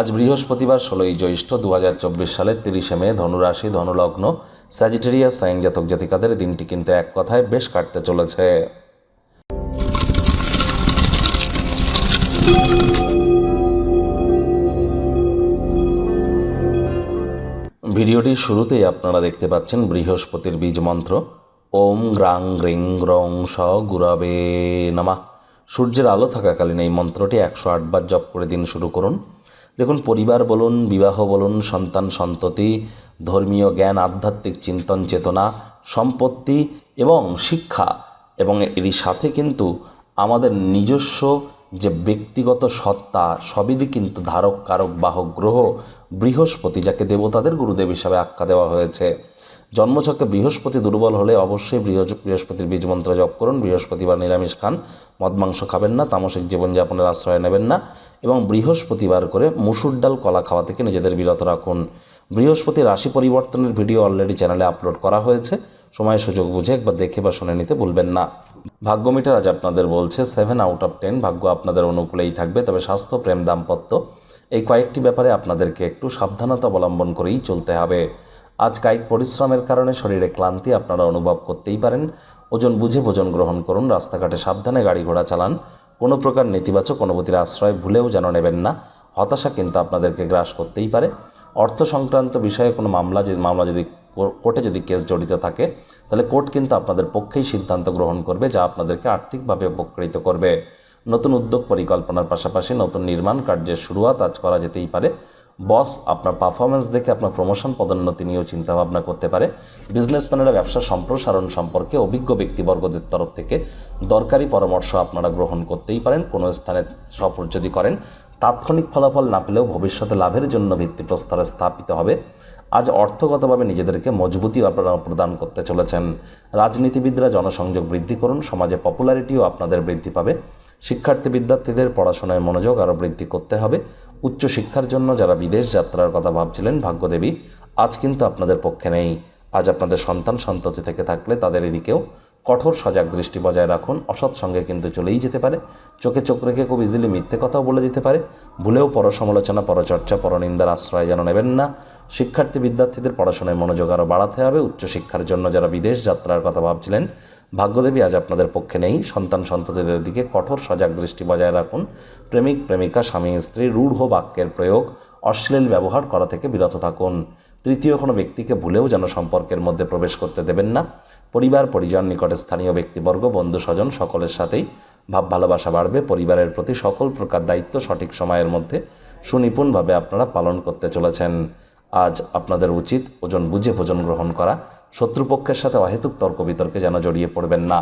আজ বৃহস্পতিবার, ষোলোই জ্যৈষ্ঠ দু হাজার চব্বিশ সালের তিরিশে মে, ধনুরাশি, ধনুলগ্ন স্যাজিটেরিয়াস সাইন জাতক জাতিকাদের দিনটি কিন্তু এক কথায় বেশ কাটতে চলেছে। ভিডিওটির শুরুতেই আপনারা দেখতে পাচ্ছেন বৃহস্পতির বীজ মন্ত্র। ওম গ্রাং গ্রিং গ্রং স গুরাবে নামা। সূর্যের আলো থাকাকালীন এই মন্ত্রটি একশো আটবার জপ করে দিন শুরু করুন। দেখুন, পরিবার বলুন, বিবাহ বলুন, সন্তান সন্ততি, ধর্মীয় জ্ঞান, আধ্যাত্মিক চিন্তন চেতনা, সম্পত্তি এবং শিক্ষা। এবং এর সাথে কিন্তু আমাদের নিজস্ব যে ব্যক্তিগত সত্তা সবই কিন্তু ধারক, কারক, বাহক, গ্রহ, বৃহস্পতি, যাকে দেবতাদের গুরুদেব হিসাবে আখ্যা দেওয়া হয়েছে। জন্মছকে বৃহস্পতি দুর্বল হলে অবশ্যই বৃহস্প- বৃহস্পতির বীজ মন্ত্র জপ করুন। বৃহস্পতিবার নিরামিষ খান। মদ মাংস খাবেন না, তামসিক জীবনযাপনের আশ্রয় নেবেন না এবং বৃহস্পতিবার করে মুসুর ডাল, কলা খাওয়া থেকে নিজেদের বিরত রাখুন। বৃহস্পতি রাশি পরিবর্তনের ভিডিও অলরেডি চ্যানেলে আপলোড করা হয়েছে। সময় সুযোগ বুঝে একবার দেখে বা শুনে নিতে ভুলবেন না। ভাগ্য মিটার আজ আপনাদের বলছে সেভেন আউট অফ টেন ভাগ্য আপনাদের অনুকূলেই থাকবে, তবে স্বাস্থ্য, প্রেম, দাম্পত্য এই কয়েকটি ব্যাপারে আপনাদেরকে একটু সাবধানতা অবলম্বন করেই চলতে হবে। আজ কায়িক পরিশ্রমের কারণে শরীরে ক্লান্তি আপনারা অনুভব করতেই পারেন। ওজন বুঝে ভোজন গ্রহণ করুন, রাস্তাঘাটে সাবধানে গাড়ি ঘোড়া চালান। কোনো প্রকার নেতিবাচক অনুভূতির আশ্রয় ভুলেও যেন নেবেন না। হতাশা কিন্তু আপনাদেরকে গ্রাস করতেই পারে। অর্থ সংক্রান্ত বিষয়ে কোনো মামলা যদি মামলা যদি কোর্টে যদি কেস জড়িত থাকে, তাহলে কোর্ট কিন্তু আপনাদের পক্ষেই সিদ্ধান্ত গ্রহণ করবে, যা আপনাদেরকে আর্থিকভাবে উপকৃত করবে। নতুন উদ্যোগ পরিকল্পনার পাশাপাশি নতুন নির্মাণ কার্যের শুরুয়াত আজ করা যেতেই পারে। বস আপনার পারফরমেন্স দেখে আপনার প্রমোশন পদোন্নতি নিয়েও চিন্তাভাবনা করতে পারে। বিজনেসম্যানেরা ব্যবসা সম্প্রসারণ সম্পর্কে অভিজ্ঞ ব্যক্তিবর্গদের তরফ থেকে দরকারি পরামর্শ আপনারা গ্রহণ করতেই পারেন। কোনো স্থানে সফর যদি করেন, তাৎক্ষণিক ফলাফল না পেলেও ভবিষ্যতে লাভের জন্য ভিত্তিপ্রস্তরে স্থাপিত হবে। আজ অর্থগতভাবে নিজেদেরকে মজবুতি আপনারা প্রদান করতে চলেছেন। রাজনীতিবিদরা জনসংযোগ বৃদ্ধি করুন, সমাজে পপুলারিটিও আপনাদের বৃদ্ধি পাবে। শিক্ষার্থী বিদ্যার্থীদের পড়াশোনায় মনোযোগ আরও বৃদ্ধি করতে হবে। উচ্চশিক্ষার জন্য যারা বিদেশ যাত্রার কথা ভাবছিলেন, ভাগ্যদেবী, আজ কিন্তু আপনাদের পক্ষে নেই। আজ আপনাদের সন্তান সন্ততি থেকে থাকলে তাদের এদিকেও কঠোর সজাগ দৃষ্টি বজায় রাখুন। অসৎ সঙ্গে কিন্তু চলেই যেতে পারে। চোখে চোখ রেখে খুব ইজিলি মিথ্যে কথাও বলে দিতে পারে। ভুলেও পর সমালোচনা পরচর্চা পরনিন্দার আশ্রয় যেন নেবেন না। শিক্ষার্থী বিদ্যার্থীদের পড়াশোনায় মনোযোগ আরও বাড়াতে হবে। উচ্চশিক্ষার জন্য যারা বিদেশ যাত্রার কথা ভাবছিলেন ভাগ্যদেবী আজ আপনাদের পক্ষে নেই। সন্তান সন্ততিদের দিকে কঠোর সজাগ দৃষ্টি বজায় রাখুন। প্রেমিক, প্রেমিকা, স্বামী, স্ত্রী, রূঢ় বাক্যের প্রয়োগ, অশ্লীল ব্যবহার করা থেকে বিরত থাকুন। তৃতীয় কোনো ব্যক্তিকে ভুলেও যেন সম্পর্কের মধ্যে প্রবেশ করতে দেবেন না। পরিবার, পরিজন, নিকটে স্থানীয় ব্যক্তিবর্গ, বন্ধু, স্বজন সকলের সাথেই ভাব ভালোবাসা বাড়বে। পরিবারের প্রতি সকল প্রকার দায়িত্ব সঠিক সময়ের মধ্যে সুনিপুণভাবে আপনারা পালন করতে চলেছেন। আজ আপনাদের উচিত ওজন বুঝে ভোজন গ্রহণ করা। শত্রুপক্ষের সাথে অহেতুক তর্ক বিতর্কে যেন জড়িয়ে পড়বেন না।